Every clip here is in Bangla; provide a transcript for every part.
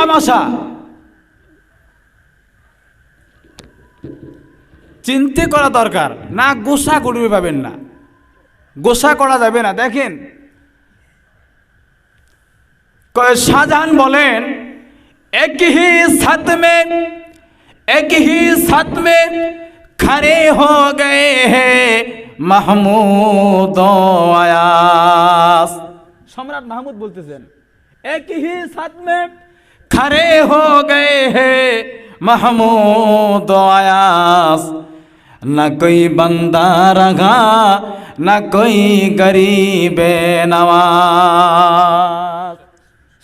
তামাশা চিন্তে করা দরকার না গোসা করবে পাবেন না গোসা করা যাবে না দেখেন ক- শাহজাহান বলেন এক হি সাথ মে এক হি সাথ মে खड़े हो गए हैं महमूद आयास সম্রাট মাহমুদ বলতেছেন এক হি সাথ মে खड़े हो गए हैं महमूद आयास न कोई बंदा रहा न कोई गरीब नवाज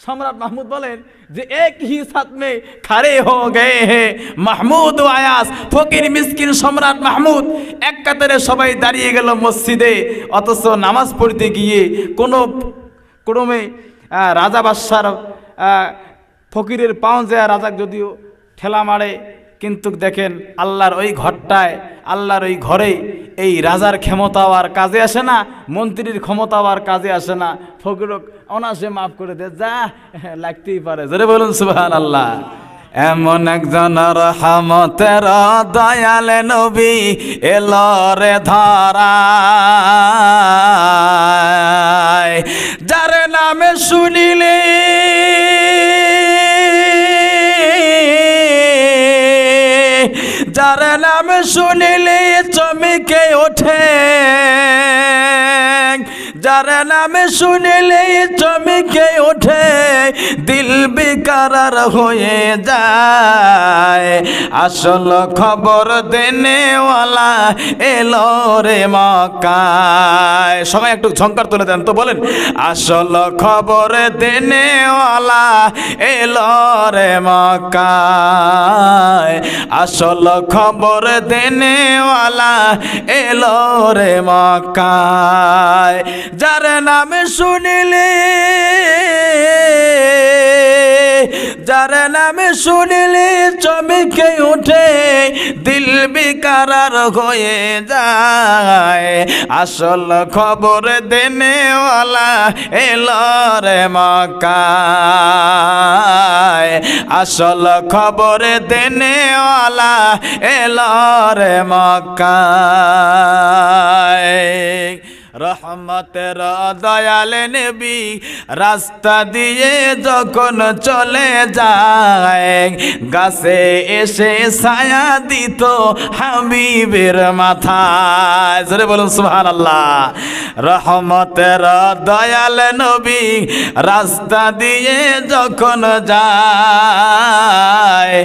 সম্রাট মাহমুদ বলেন যে এক হি সাথ মে খারে হো গে হে মাহমুদ ও আয়াস ফকির মিসকিন সম্রাট মাহমুদ এক কাতারে সবাই দাঁড়িয়ে গেল মসজিদে অথচ নামাজ পড়তে গিয়ে কোনো ক্রমে আহ, রাজা বাদশার আহ, ফকিরের পাও যায় রাজা যদিও ঠেলা মারে, কিন্তু দেখেন আল্লাহর ওই ঘরটায়, আল্লাহর ওই ঘরে এই রাজার ক্ষমতাও আর কাজে আসে না, মন্ত্রীর ক্ষমতাও আর কাজে আসে না। ফকিরক অনাসে মাফ করে দে, যা লাগতেই পারে। জোরে বলুন সুবহান আল্লাহ এমন একজন রহমতের দয়াল নবী এলো রে ধরা যার নামে শুনিলে যার নাম শুনিলে চমকে ওঠে। যার নাম শুনিলে চমকে ওঠে, দিল বেকারার হয়ে যায়। আসল খবর দেনেওয়ালা এলো রে মকায় সবাই একটু ঝঙ্কার তুলে দেন তো বলেন, আসল খবর দেনেওয়ালা এলো রে মকায় আসল খবর দেনেওয়ালা এলো রে মকায় যার নাম শুনিলে, যার নামে শুনিলে চমকে উঠে, দিল বিকারার হয়ে যায়। আসল খবর দেনেওয়ালা এলো রে মকায় আসল খবর দেনেওয়ালা এলো রে মকায় রহমতের দয়াল নেবি রাস্তা দিয়ে যখন চলে যায়, গাছে এসে ছায়া দিত হাবিবের মাথায়। জোরে বলুন সুহান আল্লাহ রহমতের দয়াল নবী রাস্তা দিয়ে যখন যায়,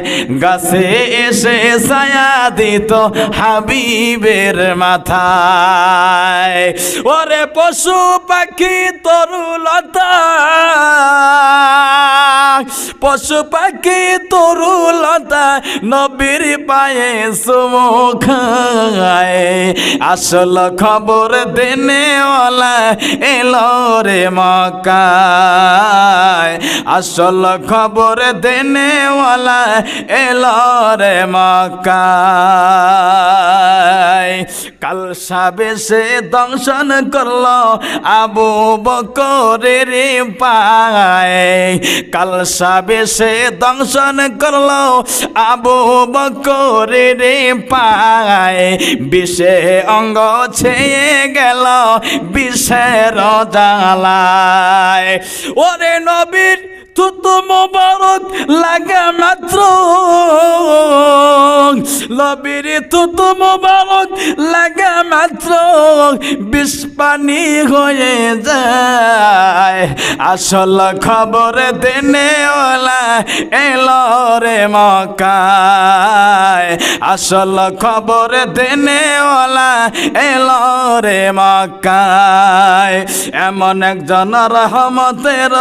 গাছে এসে ছায়া দিত হাবিবের মাথায়। ওরে পশু পাখি তরুলতা পশু পাখি তরুলতা নবীর পায়ে সুমুখায় আসল খবর দেনেওয়ালা এলো রে মকায় আসল খবর দেনেওয়ালা এলো রে মকায় কাল সাবেশে দংশন করল আবু বকরের পায়। কাল সাবেশে দংশন করল আবু বকরের পায়। বিষে অঙ্গ ছেয়ে গেল বিষের জালায় ওরে নবীর তুত মোবারক লাগা মাত্র। নবীর তুত মোবারক লাগা মাত্র। বিষ পানি হয়ে যায়। আসল খবর দেনেওয়ালা এলো রে মকায় আসল খবর দেনেওয়ালা এলো রে মকায় এমন একজন রহমতের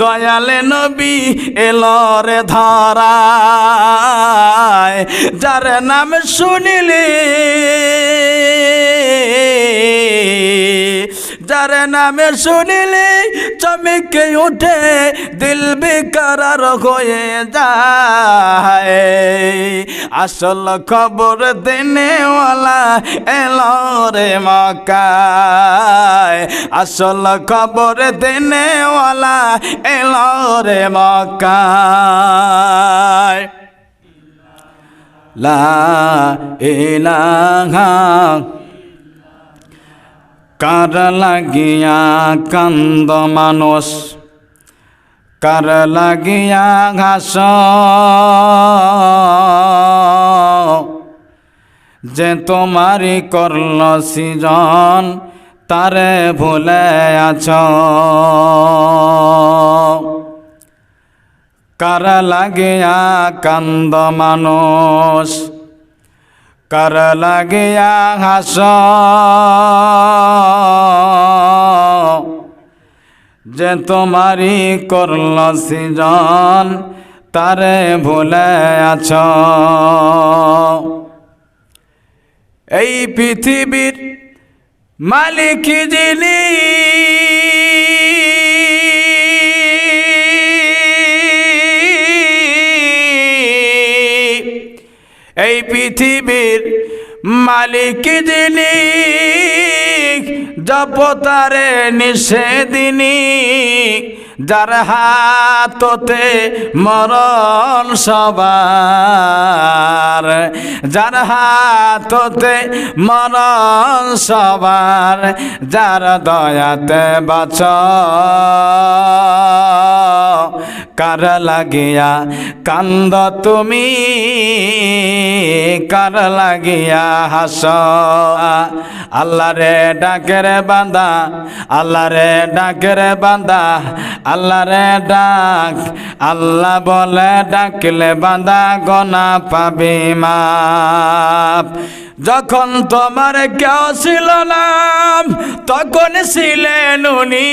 দয়ালে নবী এলো রে ধরায় যার নাম শুনিলে যার নামে শুনিলে, চমকে উঠে দিল বেকার হয়ে যায়। আসল খবর দিনেওয়ালা এলো রে মক্কায়। আসল খবর দিনেওয়ালা এলো রে মক্কায়। লা ইলাহা কার লাগিয়া কান্দ মানুষ কার লাগিয়া ঘাস? যে তোমারি করল সৃজন, তারে ভুলে আছ। কার লাগিয়া কান্দ মানুষ কার লাগিয়া হাস যে তোমারি করল সৃজন তারে ভুলে আছ এই পৃথিবীর মালিক যিনি এই পৃথিবীর মালিক যিনি জপতারে নিষেদিনী যার হাততে মরণ সবার, যার হাততে মরণ সবার, যার দয়াতে বাঁচ। কার লাগিয়া কান্দ তুমি? কার লাগিয়া হাস? আল্লাহ রে ডাকের বান্দা, আল্লাহ রে ডাকের বান্দা, আল্লাহ রে ডাক, আল্লাহ বলে ডাকলে বান্দা গনা পাবি মাপ। যখন তোমার কেউ ছিল না, তখন ছিলেন উনি।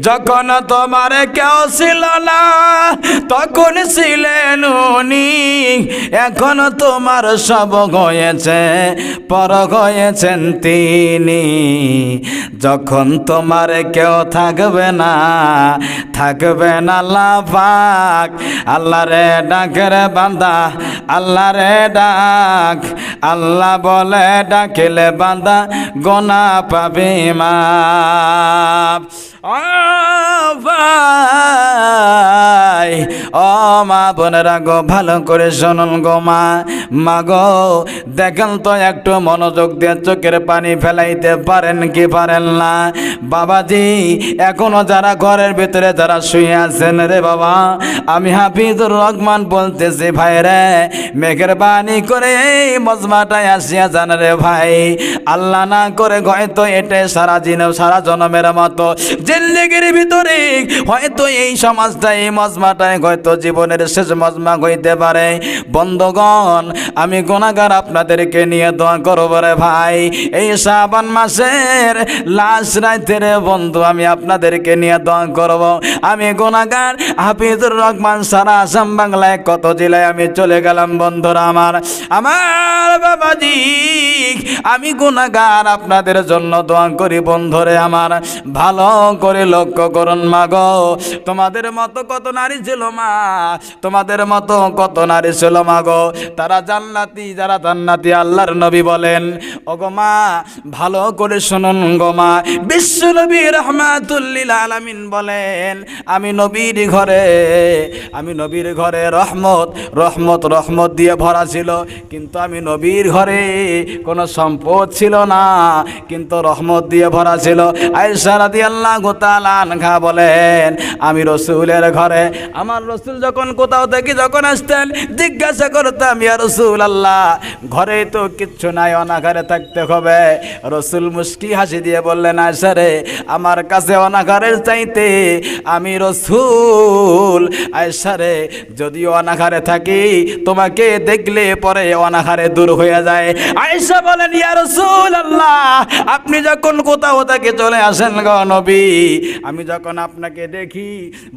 যখন তোমার কেউ ছিল না, তখন ছিলেন উনি। এখন তোমার সব হয়েছে, পর হয়েছেন তিনি। যখন তোমার কেউ থাকবে না থাকবে না লাফাক। আল্লাহ রে ডাকের বান্দা আল্লাহ রে ডাক। আল্লাহ বলে ডাকিলে বান্দা গোনা পাবি মা ভাই। ও মা বোনেরা গো, ভালো করে শুনুন গো মা। মা গো, দেখেন তো একটু মনোযোগ দিয়ে চোখের পানি ফেলাইতে পারেন কি পারেন না। বাবাজি, এখনও যারা ঘরের ভিতরে যারা শুয়ে আছেন রে বাবা, আমি হাফিজুর রহমান বলতেছি, ভাই রে, মেঘের বাণী করে এই মজমাটায় আসিয়া যান রে ভাই। আল্লাহ না করে হয়তো এটাই সারা দিন, সারা জনমের মতো জিন্দগির ভিতরে হয়তো এই সমাজটা, এই মজমাটায় হয়তো জীবনের শেষ মজমা হইতে পারে। বন্ধগণ, আমি গুণাগার আপনাদেরকে নিয়ে দোয়া করব রে ভাই। এই শ্রাবণ মাসের লাশ রাইতে রে বন্ধু, আমি আপনাদেরকে নিয়ে দোয়া করব। আমি গুণাগার হাফিজুর রহমান সারা আসাম বাংলায় কত জেলায় আমি চলে গেলাম বন্ধুরা আমার। আমার বাবাজি আমি গুণাগার আপনাদের জন্য দোয়া করি বন্ধুরে আমার। ভালো করে লক্ষ্য করুন মা গো তোমাদের মতো কত নারী ছিল মা, তোমাদের মতো কত নারী ছিল মা গো তারা জান্নাতি, যারা জান্নাতি আল্লাহর নবী বলেন। ওগো মা, ভালো করে শুনুন গো মা। বিশ্ব নবী রহমাতুল্লিল আলামিন বলেন, আমি নবীর ঘরে, আমি নবীর ঘরে রহমত রহমত রহমত দিয়ে ভরা ছিল। কিন্তু আমি নবীর ঘরে কোনো সম্পদ ছিল না, কিন্তু রহমত দিয়ে ভরা ছিল। আয়সা রাদি আল্লাহ গোতালানখা বলেন, আমি রসুলের ঘরে, আমার রসুল যখন কোথাও থেকে যখন আসতেন, জিজ্ঞাসা করতাম, ইয়া রসুল আল্লাহ ঘরে তো কিচ্ছু নাই, অনাঘারে থাকতে হবে। রসুল মুস্কি হাসি দিয়ে বললেন আয়সা রে, আমার কাছে অনাঘারের চাইতে আমি রসুল। আয়সা রে, যদিও অনাঘারে থাকি, তোমাকে দেখলে পরে অনাঘারে দূর হয়ে যায়। আয়েশা বলেন আপনি যখন কোথাও থেকে চলে আসেন গো আমি যখন আপনাকে দেখি,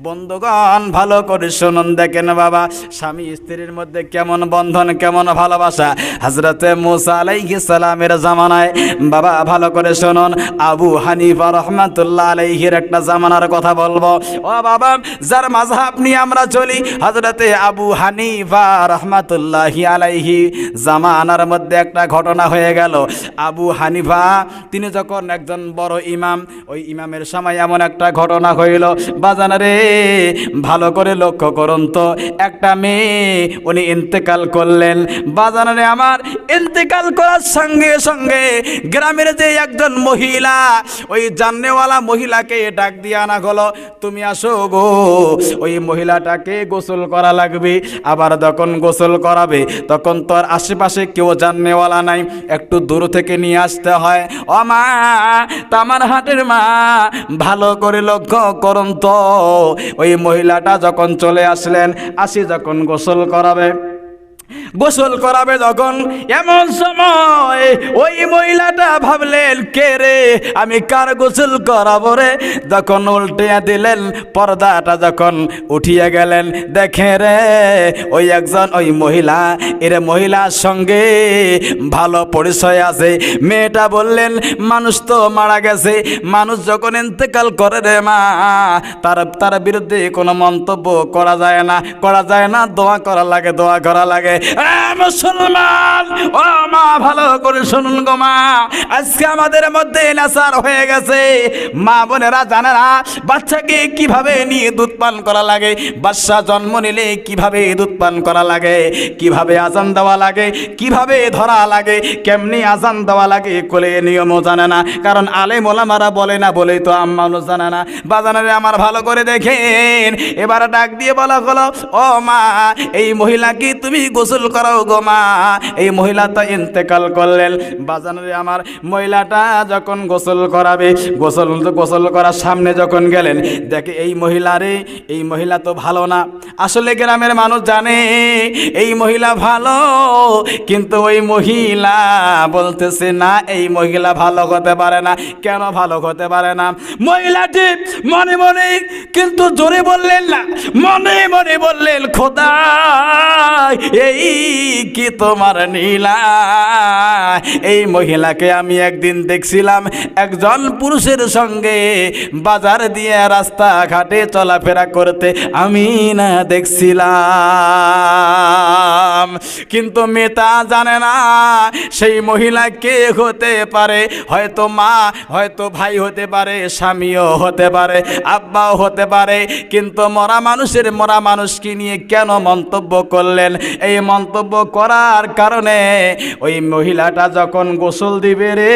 বন্ধুগণ, ভালো করে শুনুন, দেখেন বাবা, স্বামী স্ত্রীর মধ্যে কেমন বন্ধন, কেমন ভালোবাসা। হজরতে মুসা আলাইহিস জামানায়, বাবা, ভালো করে শুনুন, আবু হানিফা রহমাতুল্লাহ আলাইহির একটা জামানার কথা বলব। ও বাবা, যার মাযহাব নিয়ে আমরা চলি হজরতে আবু হানিফা রহমাতুল্লাহি আলাইহি জামানার মধ্যে একটা ঘটনা হয়ে গেল। আবু হানিফা, তিনি যখন একজন বড় ইমাম, ওই ইমামের সময় এমন একটা ঘটনা হইল। বাজানারে ভালো করে লক্ষ্য করুন তো। একটা মেয়ে, উনি ইন্তেকাল করলেন। বাজানারে আমার ইন্তেকাল করার সঙ্গে সঙ্গে গ্রামের যে একজন মহিলা, ওই জাননেওয়ালা মহিলাকে ডাক দিয়ে আনা হলো। তুমি আসো গো, ওই মহিলাটাকে গোসল করা লাগবে। আবার যখন গোসল করাবে, তখন তোর আশেপাশে কেউ জাননেওয়ালা নাই, একটু দূর থেকে নিয়ে আসতে হয়। ও মা, তামার হাটের মা, ভালো করে লক্ষ্য করুন তো। ওই মহিলাটা যখন চলে আসলেন, আসি যখন গোসল করাবে। গোসল করাবে যখন। এমন সময় ওই মহিলাটা ভাবলেন, কে রে? আমি কার গোসল করাবো রে? যখন উল্টে দিলেন, পর্দাটা যখন উঠিয়ে গেলেন, দেখে রে, ওই একজন ওই মহিলা, এর মহিলার সঙ্গে ভালো পরিচয় আছে। মেয়েটা বললেন, মানুষ তো মারা গেছে, মানুষ যখন ইন্তেকাল করে রে মা, তার তার বিরুদ্ধে কোনো মন্তব্য করা যায় না, করা যায় না, দোয়া করা লাগে, দোয়া করা লাগে। মুসলমান। ও মা, ভালো করে শুনুন গো মা। আজকে আমাদের মধ্যে হয়ে গেছে। মা বোনেরা জানে না বাচ্চাকে কীভাবে নিয়ে দুধ পান করা লাগে? বাচ্চা জন্ম নিলে কীভাবে দুধ পান করা লাগে? কীভাবে আজান দেওয়া লাগে? কীভাবে ধরা লাগে? কেমনি আজান দেওয়া লাগে? কোলে নিয়মও জানে না। কারণ আলে মোলামারা বলে না, বলেই তো আম্মানও জানে না। বাজানারে আমার ভালো করে দেখেন। এবার ডাক দিয়ে বলা হলো, ও মা, এই মহিলাকে তুমি গোসল করাও গো মা। এই মহিলা তো ইন্তেকাল করলেন। বাজানারে আমার, মহিলাটা যখন গোসল করাবে, গোসল গোসল করার সামনে যখন গেলেন, দেখে এই মহিলারে এই মহিলা তো ভালো না। আসলে গ্রামের মানুষ জানে, এই মহিলা ভালো, কিন্তু ওই মহিলা বলতেছে না, এই মহিলা ভালো হতে পারে না। কেন ভালো হতে পারে না? মহিলাটি মনে মনে কিন্তু জোরে বললেন না, মনে মনে বললেন খোদা এই কি তোমার নীলা? এই মহিলাকে আমি একদিন দেখছিলাম, একজন পুরুষের সঙ্গে বাজার দিয়ে রাস্তাঘাটে চলাফেরা করতে। আমি না দেখছিলাম, কিন্তু মেয়েটা জানে না সেই মহিলা কে হতে পারে। হয়তো মা, হয়তো ভাই হতে পারে, স্বামীও হতে পারে, আব্বাও হতে পারে, কিন্তু মরা মানুষের মরা মানুষকে নিয়ে কেন মন্তব্য করলেন? এই মন্তব্য করার কারণে ওই মহিলাটা যখন গোসল দিবে রে,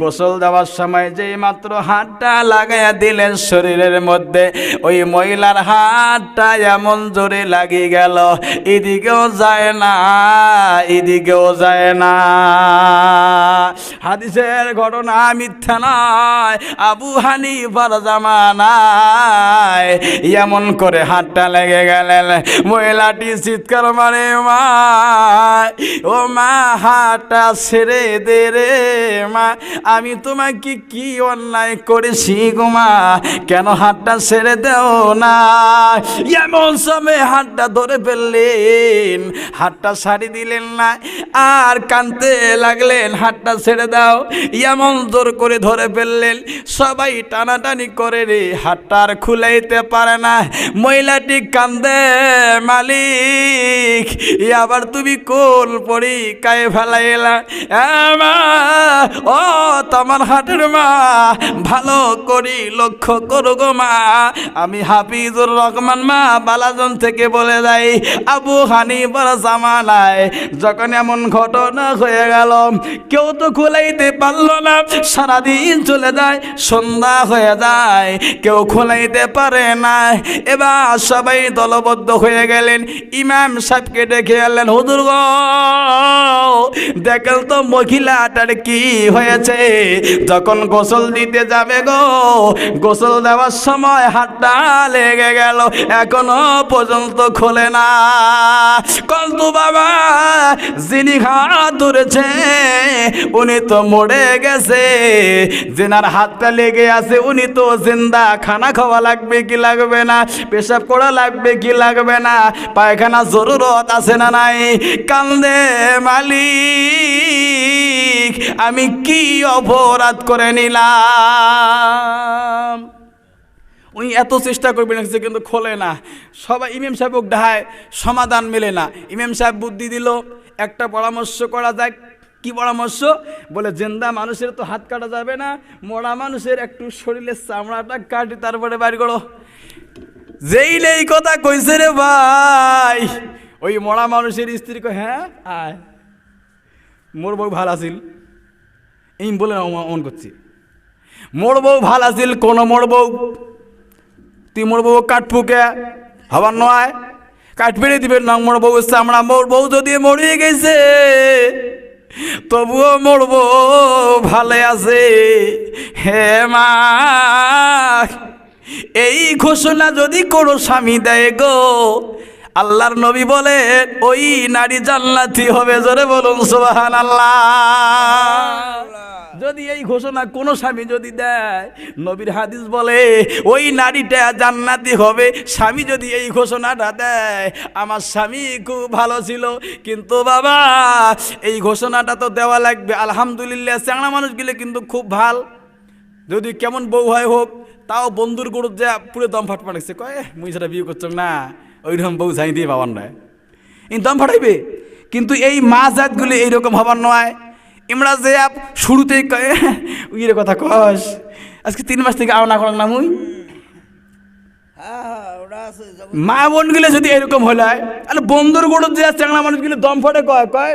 গোসল দেওয়ার সময় যে মাত্র হাতটা লাগাইয়া দিলেন শরীরের মধ্যে, ওই মহিলার হাতটা এমন জোরে লাগি গেল, এদিকেও যায় না, এদিকেও যায় না। হাদিসের ঘটনা মিথ্যা নয়, আবু হানিফার জামানায় এমন করে হাতটা লেগে গেলেন। মহিলাটি চিৎকার মারে মা ও মা, হাতটা ছেড়ে দে রে মা। আমি তোমাকে কি অন্যায় করেছি গো মা? কেন হাতটা ছেড়ে দেও না? এমন সময় হাতটা ধরে ফেললেন, হাতটা ছাড়ি দিলেন না, আর কানতে লাগলেন, হাতটা ছেড়ে দাও। এমন জোর করে ধরে ফেললেন, সবাই টানাটানি করে রে, হাতটা আর খুলাইতে পারে না। মহিলাটি কান্দে মালিক ই আবার তুমি কোল পড়ি কায়ে ফেলাইলা মা, ও তোমার হাটের মা, ভালো করি লক্ষ্য করো গো মা। আমি হাফিজুর রহমান মা, বালাজন থেকে বলে যাই, আবু হানিফার জামানায় যখন এমন ঘটনা হয়ে গেল, কেউ তো খোলাইতে পারল না। সারাদিন চলে যায়, সন্ধ্যা হয়ে যায়, কেউ খোলাইতে পারে না। এবার সবাই দলবদ্ধ হয়ে গেলেন। ইমাম সাহেবকে ডেকে এলেন, হুজুর গো, দেখেন তো মহিলাটার কি হয়েছে। যখন গোসল দিতে যাবে গো, গোসল দেওয়ার সময় হাতটা লেগে গেল, এখনও পর্যন্ত খোলে না। কন্তু বাবা, যিনি হাত ধরেছে, উনি তো মরে গেছে। জেনার হাতটা লেগে আছে, উনি তো জিন্দা, খানা খাওয়া লাগবে কি লাগবে না, পেশাব করা লাগবে কি লাগবে না, পায়খানা জরুরত আছে না নাই? কান্দে মালিক, আমি কি অপরাধ করে নিলাম? উনি এত চেষ্টা করবেন কিন্তু খোলে না। সবাই ইমাম সাহেব ডাহায় সমাধান মেলে না। ইমাম সাহেব বুদ্ধি দিল, একটা পরামর্শ করা যায় কি পরামর্শ? বলে, জেন্দা মানুষের তো হাত কাটা যাবে না, মরা মানুষের একটু শরীরের চামড়াটা কাটি, তারপরে বাড়ি করো যেই নেই কথা কইছে রে ভাই ওই মরা মানুষের স্ত্রী কয় হ্যাঁ আয়। মোর বউ ভালো আছিল। এই বলে অমন করছি। মোর বউ ভালো আছিল, কোন মোর বউ, তুই মোর বউ কাঠফুকে হবার নয় কাঠ পেরে দিবেন না, মোর বউ চামড়া, মোর বউ যদি মরিয়ে গেছে, তবুও মোর বউ ভালে আছে। হে মা, এই ঘোষণা যদি কোনো স্বামী দেয় গো আল্লাহর নবী বলে, ওই নারী জান্নাতি হবে, জোরে বলুন সুবাহান আল্লাহ যদি এই ঘোষণা কোনো স্বামী যদি দেয়, নবীর হাদিস বলে, ওই নারীটা জান্নাতি হবে, স্বামী যদি এই ঘোষণাটা দেয়, আমার স্বামী খুব ভালো ছিল। কিন্তু বাবা, এই ঘোষণাটা তো দেওয়া লাগবে। আলহামদুলিল্লাহ, চ্যাংড়া মানুষগুলো কিন্তু খুব ভালো। যদি কেমন বউ হয় হোক, তাও বন্ধুর গরুর যা পুরো দম ফাট পাঠাচ্ছে কয় মুই সেটা বিয়ে করছ না। ওইরকম বউ যাই দিয়ে বাবার নয় দম ফাটাইবে কিন্তু এই মা জাতগুলি এইরকম হবার নয়। ইমরা যে আপ শুরুতেই উইয়ের কথা কস, আজকে তিন মাস থেকে আওনা করলাম না মুই মা বোনগুলো যদি এরকম হলে, তাহলে বন্ধুর গরুর যে চ্যাংড়া মানুষগুলো দম ফটে কয় কয়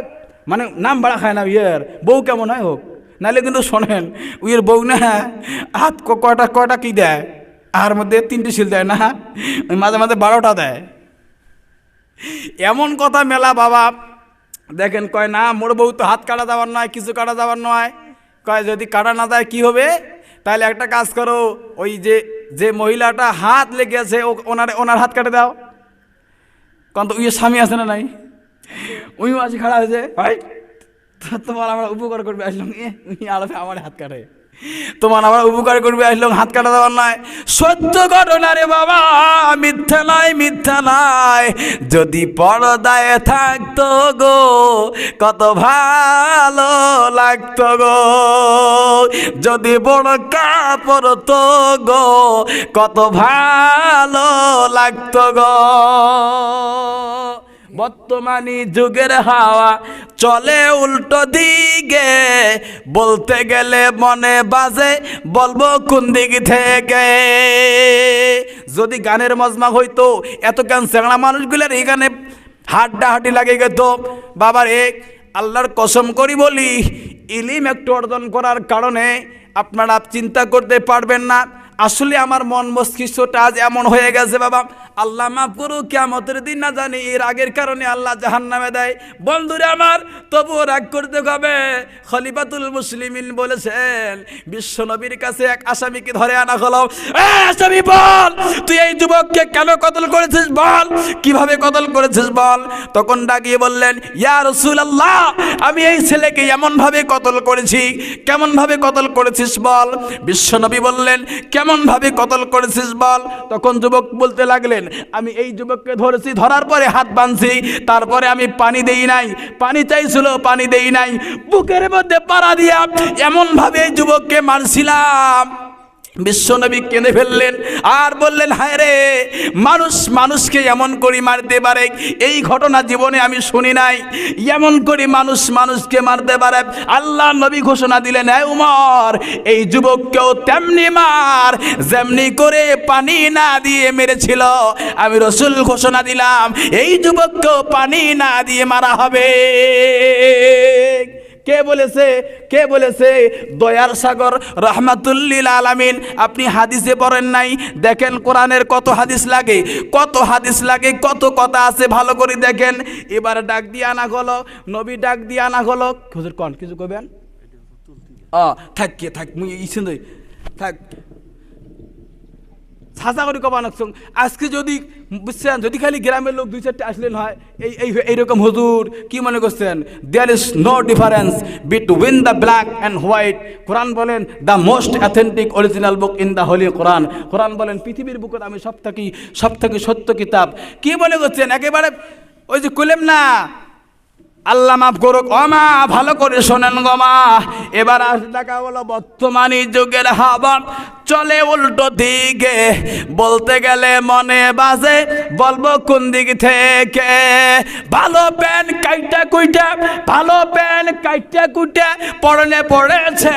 মানে নাম বাড়া খায় না ইয়ের, বউ কেমন হয় হোক। নাহলে কিন্তু শোনেন, উইয়ের বউ না, হাত কয়টা কয়টা কি দেয়? আর মধ্যে তিনটে শিল দেয় না মাঝে মাঝে বারোটা দেয়। এমন কথা মেলা বাবা। দেখেন, কয়, না, মোর বউ তো হাত কাটা যাওয়ার নয়, কিছু কাটা যাওয়ার নয়। কয়, যদি কাটা না যায় কি হবে? তাহলে একটা কাজ করো, ওই যে যে মহিলাটা হাত লেগে আছে ও- ওনার ওনার হাত কাটে দাও। কারণ তো উইয়ের স্বামী আছে না নাই? উইও আছে, খাড়া হয়েছে। ভাই, তোমার আমার উপকার করবে। আসলাম এ, উনি আলাপে আমার হাত কাটে। তোমার আমার উপকার করবে আসলাম হাত কাটা দেওয়ার নয় সত্য ঘটনা রে বাবা, মিথ্যা নয় মিথ্যা নয় যদি পর্দায় থাকতো গো, কত ভালো লাগতো গো। যদি বড় কাপড় তো গো, কত ভালো লাগতো গো। বর্তমানী যুগের হাওয়া চলে উল্টো দিকে। বলতে গেলে মনে বাজে, বলব কোন দিক থেকে? যদি গানের মজমা হইতো, এত গান চ্যাংড়া মানুষগুলোর এখানে হাড্ডা হাড্ডি লাগে গেত। বাবার এক আল্লাহর কসম করি বলি, ইলিম একটু অর্জন করার কারণে আপনারা চিন্তা করতে পারবেন না। আসলে আমার মন মস্তিষ্কটা আজ এমন হয়ে গেছে বাবা। আল্লাহ মাফ করু কেমতের দিন না জানি, এর আগের কারণে আল্লাহ জাহান নামে দেয়। বন্ধুরে আমার, তবুও রাগ করতে হবে। খলিফাতুল মুসলিমিন বলেছেন, বিশ্ব নবীর কাছে এক আসামিকে ধরে আনা হলো। আসামি, বল! তুই এই যুবককে কেন কতল করেছিস, বল? কীভাবে কতল করেছিস, বল? তখন ডাকিয়ে বললেন, ইয়া আল্লাহ আমি এই ছেলেকে এমনভাবে কতল করেছি, কেমনভাবে কতল করেছিস, বল? বিশ্বনবী বললেন, কেমন ভাবে কতল করেছিস বল? তখন যুবক বলতে লাগলেন, আমি এই যুবককে ধরেছি, ধরার পরে হাত বাঁধছি, তারপরে আমি পানি দেই নাই। পানি চাইছিল, পানি দেই নাই। বুকের মধ্যে পাড়া দিয়া এমনভাবে এই যুবককে মারছিলাম। বিশ্বনবী কেঁদে ফেললেন। আর বললেন, হায় রে, মানুষ মানুষকে এমন করি মারতে পারে, এই ঘটনা জীবনে আমি শুনি নাই। এমন করে মানুষ মানুষকে মারতে পারে। আল্লাহ নবী ঘোষণা দিলেন হ্যাঁ উমর, এই যুবককেও তেমনি মার, যেমনি করে পানি না দিয়ে মেরেছিল। আমি রসুল ঘোষণা দিলাম, এই যুবককেও পানি না দিয়ে মারা হবে। কে বলেছে? কে বলেছে? দয়ার সাগর রহমাতুল্লিল আলামিন, আপনি হাদিসে পড়েন নাই। দেখেন কোরআনের কত হাদিস লাগে, কত হাদিস লাগে, কত কথা আছে, ভালো করে দেখেন। এবার ডাক দিয়ে আনা হলো, নবী ডাক দিয়ে আনা হলো। কন, কিছু কবেন অ থাক কে, থাক, মুই ইসেন থাক। ছাঁচা করে কবা নাকছং আজকে যদি, বুঝছেন, যদি খালি গ্রামের লোক দুই চারটে আসলেন হয়, এই এই, এইরকম হুজুর কি মনে করছেন? There is no difference between the black and white Quran বলেন the most authentic original book in the holy Quran Quran বলেন, পৃথিবীর বুকের আমি সব থেকে সব থেকে সত্য কিতাব। কি মনে করছেন? একেবারে ওই যে কইলাম না, আল্লাহ মাফ করুক অমা ভালো করে শোনেন গমা এবার আস হলো, বর্তমানী যুগের হাবা চলে উল্টো দিকে। বলতে গেলে মনে বাজে, বলব কোন দিক থেকে? ভালো প্যান কাইটা কুইটা, ভালো প্যান কাইটা কুইটা পড়নে পড়েছে।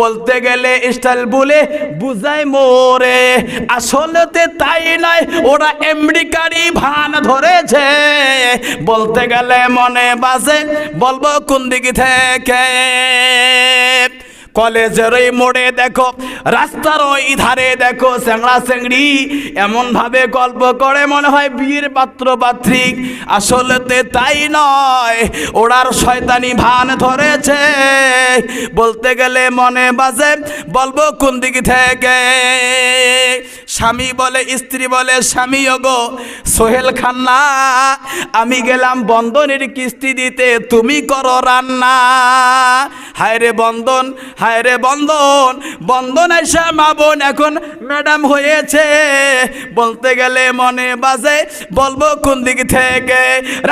বলতে গেলে স্টাইল বলে বুঝাই মোরে। আসলেতে তাই নয়, ওরা আমেরিকারই ভান ধরেছে। বলতে গেলে মনে বাজে, বলব কোন দিক থেকে? কলেজের ওই মোড়ে দেখো, রাস্তার ওই ধারে দেখো স্যাংড়া স্যাংড়ি এমনভাবে গল্প করে মনে হয় বিয়ের পাত্র পাত্রিক। আসলেতে তাই নয় ওরার শয়তানি ভান ধরেছে। বলতে গেলে মনে বাজে, বলব কোন দিক থেকে? স্বামী বলে, স্ত্রী বলে, স্বামী গো, সোহেল খান্না, আমি গেলাম বন্ধনের কিস্তি দিতে, তুমি করো রান্না। হায় রে বন্ধন, হায় রে বন্ধন বন্ধন এসে মা বোন এখন ম্যাডাম হয়েছে। বলতে গেলে মনে বাজে, বলব কোন দিক থেকে?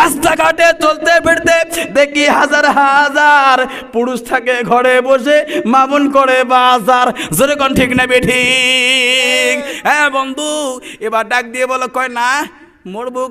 রাস্তাঘাটে চলতে ফিরতে দেখি হাজার হাজার পুরুষ থাকে ঘরে বসে মামুন করে বাজার। জোরে কোন ঠিক না বেঠিক হ্যাঁ বন্ধু এবার ডাক দিয়ে বলো কয় না মোর বুক